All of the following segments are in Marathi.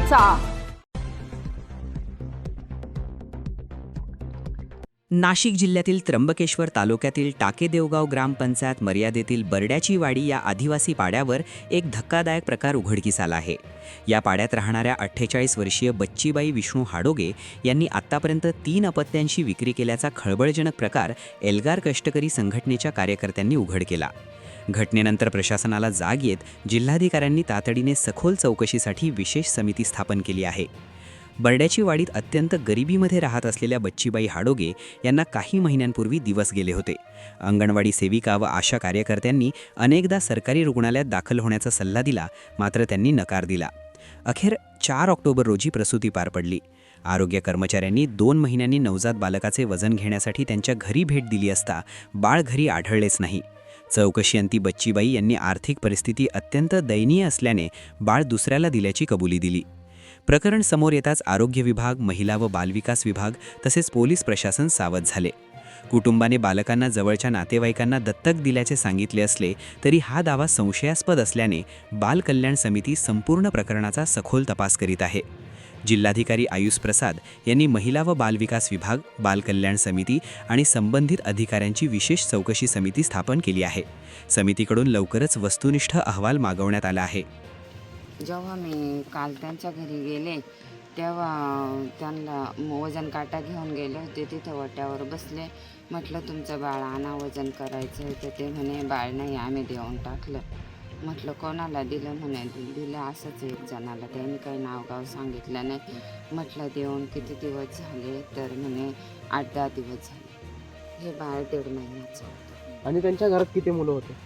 करायचा नाशिक जिल्ह्यातील त्र्यंबकेश्वर तालुक्यातील टाकेदेवगाव ग्रामपंचायत मर्यादेतील बरड्याची वाडी या आदिवासी पाड्यावर एक धक्कादायक प्रकार उघडकीस आला आहे. या पाड्यात राहणाऱ्या अठ्ठेचाळीस वर्षीय बच्चीबाई विष्णू हाडोगे यांनी आत्तापर्यंत तीन अपत्यांची विक्री केल्याचा खळबळजनक प्रकार एल्गार कष्टकरी संघटनेच्या कार्यकर्त्यांनी उघड केला. घटनेनंतर प्रशासनाला जाग येत जिल्हाधिकाऱ्यांनी तातडीने सखोल चौकशीसाठी विशेष समिती स्थापन केली आहे. बर्ड्याची वाडीत अत्यंत गरिबीमध्ये राहत असलेल्या बच्चीबाई हाडोगे यांना काही महिन्यांपूर्वी दिवस गेले होते. अंगणवाडी सेविका व आशा कार्यकर्त्यांनी अनेकदा सरकारी रुग्णालयात दाखल होण्याचा सल्ला दिला मात्र त्यांनी नकार दिला. अखेर चार ऑक्टोबर रोजी प्रसूती पार पडली. आरोग्य कर्मचाऱ्यांनी दोन महिन्यांनी नवजात बालकाचे वजन घेण्यासाठी त्यांच्या घरी भेट दिली असता बाळ घरी आढळलेच नाही. चौकशीअंती बच्चीबाई यांनी आर्थिक परिस्थिती अत्यंत दयनीय असल्याने बाळ दुसऱ्याला दिल्याची कबुली दिली. प्रकरण समोर येताच आरोग्य विभाग महिला व बालविकास विभाग तसेच पोलीस प्रशासन सावध झाले. कुटुंबाने बालकांना जवळच्या नातेवाईकांना दत्तक दिल्याचे सांगितले असले तरी हा दावा संशयास्पद असल्याने बाल कल्याण समिती संपूर्ण प्रकरणाचा सखोल तपास करीत आहे. जिल्हाधिकारी आयुष प्रसाद यांनी महिला व बालविकास विभाग बाल कल्याण समिती आणि संबंधित अधिकाऱ्यांची विशेष चौकशी समिती स्थापन केली आहे. समितीकडून लवकरच वस्तुनिष्ठ अहवाल मागवण्यात आला आहे. जेव्हा मी काल त्यांच्या घरी गेले तेव्हा त्यांना वजन काटा घेऊन गेले होते. तिथं वट्यावर बसले. म्हटलं तुमचं बाळ आणा वजन करायचं होतं ते म्हणे बाळ नाही आम्ही देऊन टाकलं. म्हटलं कोणाला दिलं म्हणे? दिलं असंच एक जणाला. त्यांनी काही नावगाव सांगितलं नाही. म्हटलं देऊन किती दिवस झाले? तर म्हणे आठ दहा दिवस झाले. हे बाळ दीड महिन्याचं होतं. आणि त्यांच्या घरात किती मुलं होते?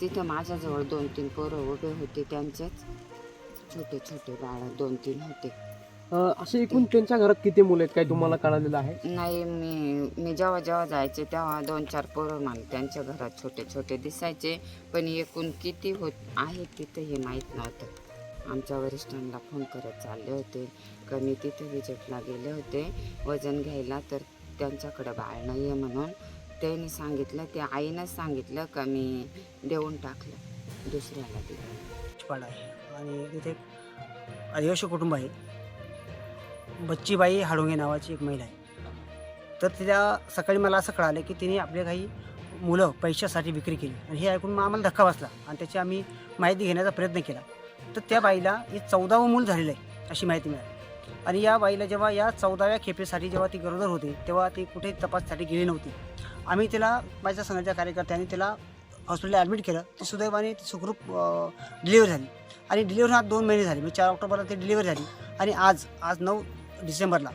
तिथं माझ्याजवळ दोन तीन पोरं उभे होते त्यांचेच. छोटे छोटे बाळ दोन तीन होते. असे एकूण त्यांच्या घरात किती मुलं आहेत? काही तुम्हाला कळालेलं आहे? नाही मी मी जेव्हा जेव्हा जायचे तेव्हा दोन चार पोरं मला त्यांच्या घरात छोटे छोटे दिसायचे. पण एकूण किती होत आहे तिथं हे माहीत नव्हतं. आमच्या वरिष्ठांना फोन करत चालले होते. का मी तिथे विजेटला गेले होते. वजन घ्यायला तर त्यांच्याकडं बाळ नाही आहे म्हणून त्यांनी सांगितलं ते आईनंच सांगितलं का मी देऊन टाकलं दुसऱ्याला दिलं. आणि तिथे आदिवासी कुटुंब आहे. बच्चीबाई हाडोंगे नावाची एक महिला आहे. तर तिला सकाळी मला असं कळालं की तिने आपले काही मुलं पैशासाठी विक्री केली. आणि हे ऐकून मग आम्हाला धक्का बसला आणि त्याची आम्ही माहिती घेण्याचा प्रयत्न केला. तर त्या बाईला हे चौदावं मूल झालेलं आहे अशी माहिती मिळाली. आणि या बाईला जेव्हा या चौदाव्या खेपेसाठी जेव्हा ती गरोदर होती तेव्हा ती कुठे तपाससाठी गेली नव्हती. आम्ही तिला माझ्या संघाच्या कार्यकर्त्यांनी तिला हॉस्पिटलला ॲडमिट केलं. ती सुदैवाने ती सुखरूप डिलिव्हरी झाली. आणि डिलिव्हरी हा दोन महिने झाले. म्हणजे चार ऑक्टोबरला ती डिलिव्हरी झाली. आणि आज आज नऊ डिसेंबरला.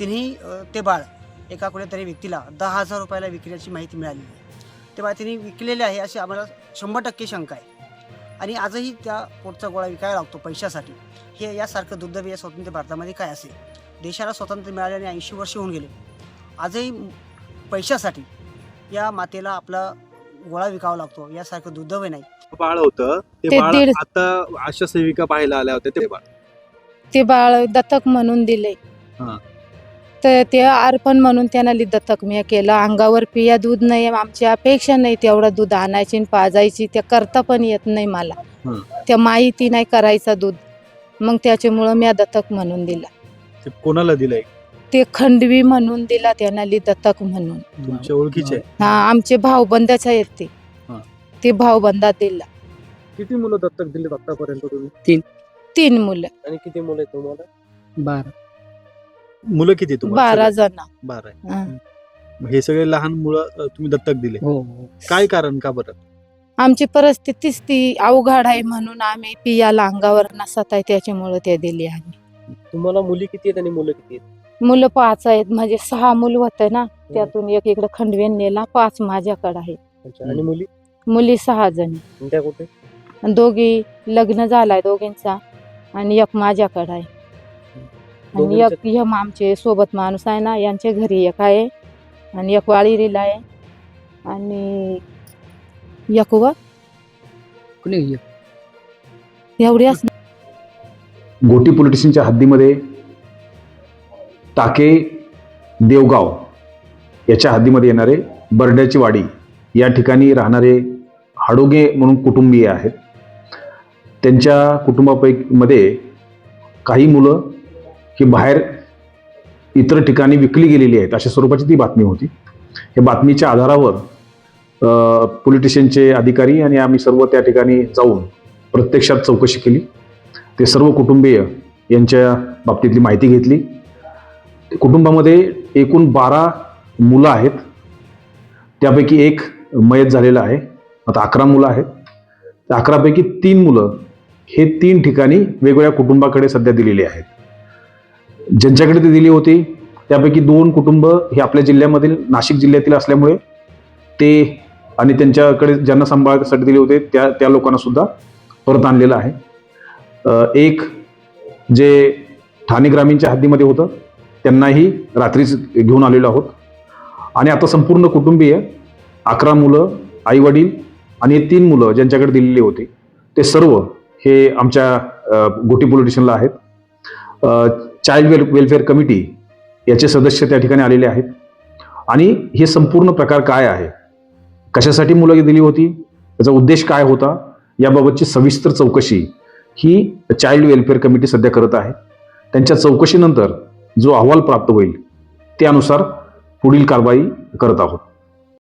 तिन्ही ते बाळ एका कुठेतरी व्यक्तीला दहा हजार रुपयाला विकण्याची माहिती मिळाली. ते बाळ तिने विकलेले आहे अशी आम्हाला शंभर टक्के शंका आहे. आणि आजही त्या पोटचा गोळा विकायला लागतो पैशासाठी. हे यासारखं दुर्दैवी या स्वतंत्र भारतामध्ये काय असेल? देशाला स्वातंत्र्य मिळाल्याने ऐंशी वर्ष होऊन गेले. आजही पैशासाठी या मातेला आपला गोळा विकावा लागतो यासारखं दुर्दैवी नाही. बाळ होतं ते बाळ आता आशा सेविका पाहायला आल्या होत्या ते बाळ. ते बाळ दत्तक म्हणून दिले. हा. तर ते अर्पण म्हणून त्यांना लि- दत्तक मी केलं. अंगावर पिया दूध नाही आमची अपेक्षा नाही तेवढं दूध आणायची आणि पाजायची. त्या करता पण येत नाही मला. हं. त्या माहिती नाही करायचा दूध. मग त्याच्यामुळं मी दत्तक म्हणून दिला. ते कोणाला दिलंय? ते खंडवी म्हणून दिला त्यांना लि दत्तक म्हणून. तुमच्या ओळखीचे? हा आमचे भाऊबंदाच आहेत ते. हा. ते भाऊबंदात दिला. किती मुलं दत्तक दिलेत आतापर्यंत तुम्ही? तीन. मुलं. आणि किती मुलं आहेत तुम्हाला? बारा. मुलं किती तुम्हाला? बारा सगळे? जण. बारा आहे. हा. मग हे सगळे लहान मुलं अ, तुम्ही दत्तक दिले. हो काय कारण का बरं? आमची परिस्थितीच ती अवघड आहे म्हणून आम्ही पियाला अंगावर नसत आहे त्याच्यामुळे ते दिली आम्ही. तुम्हाला मुली किती आहेत आणि मुलं किती आहेत? मुलं पाच आहेत. म्हणजे सहा मुलं होते ना त्यातून एक इकडे खंडवेन नेला पाच माझ्याकडे आहे. अच्छा आणि मुली? मुली सहा जण. आणि त्या कुठे? आणि दोघी लग्न झालाय दोघींचा. आणि एक माझ्याकडे आहे. आणि एक दोघींचं- यम आमचे सोबत माणूस आहे ना यांच्या घरी एक आहे. आणि एक वाळीरीला आहे. आणि एक व एवढ्याच गोटी पोलीस स्टेशनच्या हद्दीमध्ये टाके देवगाव याच्या हद्दीमध्ये येणारे बर्ड्याची वाडी या ठिकाणी राहणारे हाडोगे म्हणून कुटुंबीय आहेत. त्यांच्या कुटुंबापैकी मध्ये काही मुलं ही बाहेर इतर ठिकाणी विकली गेलेली आहेत अशा स्वरूपाची ती बातमी होती. या बातमीच्या आधारावर पोलिटिशियनचे अधिकारी आणि आम्ही सर्व त्या ठिकाणी जाऊन प्रत्यक्षात चौकशी केली. ते सर्व कुटुंबीय यांच्या बाबतीतली माहिती घेतली. कुटुंबामध्ये एकूण बारा मुलं आहेत. त्यापैकी एक मयत झालेला आहे. आता अकरा मुलं आहेत. त्या अकरापैकी तीन मुलं हे तीन ठिकाणी वेगवेगळ्या कुटुंबाकडे सध्या दिलेली आहेत. ज्यांच्याकडे ती दिली होती त्यापैकी दोन कुटुंब हे आपल्या जिल्ह्यामधील नाशिक जिल्ह्यातील असल्यामुळे ते आणि त्यांच्याकडे ज्यांना सांभाळण्यासाठी दिले होते त्या त्या लोकांना सुद्धा परत आणलेलं आहे. एक जे ठाणे ग्रामीणच्या हद्दीमध्ये होतं त्यांनाही रात्रीच घेऊन आलेलो आहोत. आणि आता संपूर्ण कुटुंबीय अकरा मुलं आईवडील आणि तीन मुलं ज्यांच्याकडे दिलेली होती ते सर्व हे आमच्या गोटी पोलीस स्टेशनला आहेत. चाइल्ड वेल वेलफेअर कमिटी याचे सदस्य त्या ठिकाणी आलेले आहेत. आणि हे संपूर्ण प्रकार काय आहे? कशासाठी मुलं दिली होती? त्याचा उद्देश काय होता? याबाबतची सविस्तर चौकशी ही चाइल्ड वेलफेअर कमिटी सध्या करत आहे. त्यांच्या चौकशीनंतर जो अहवाल प्राप्त होईल त्यानुसार पुढील कारवाई करत आहोत.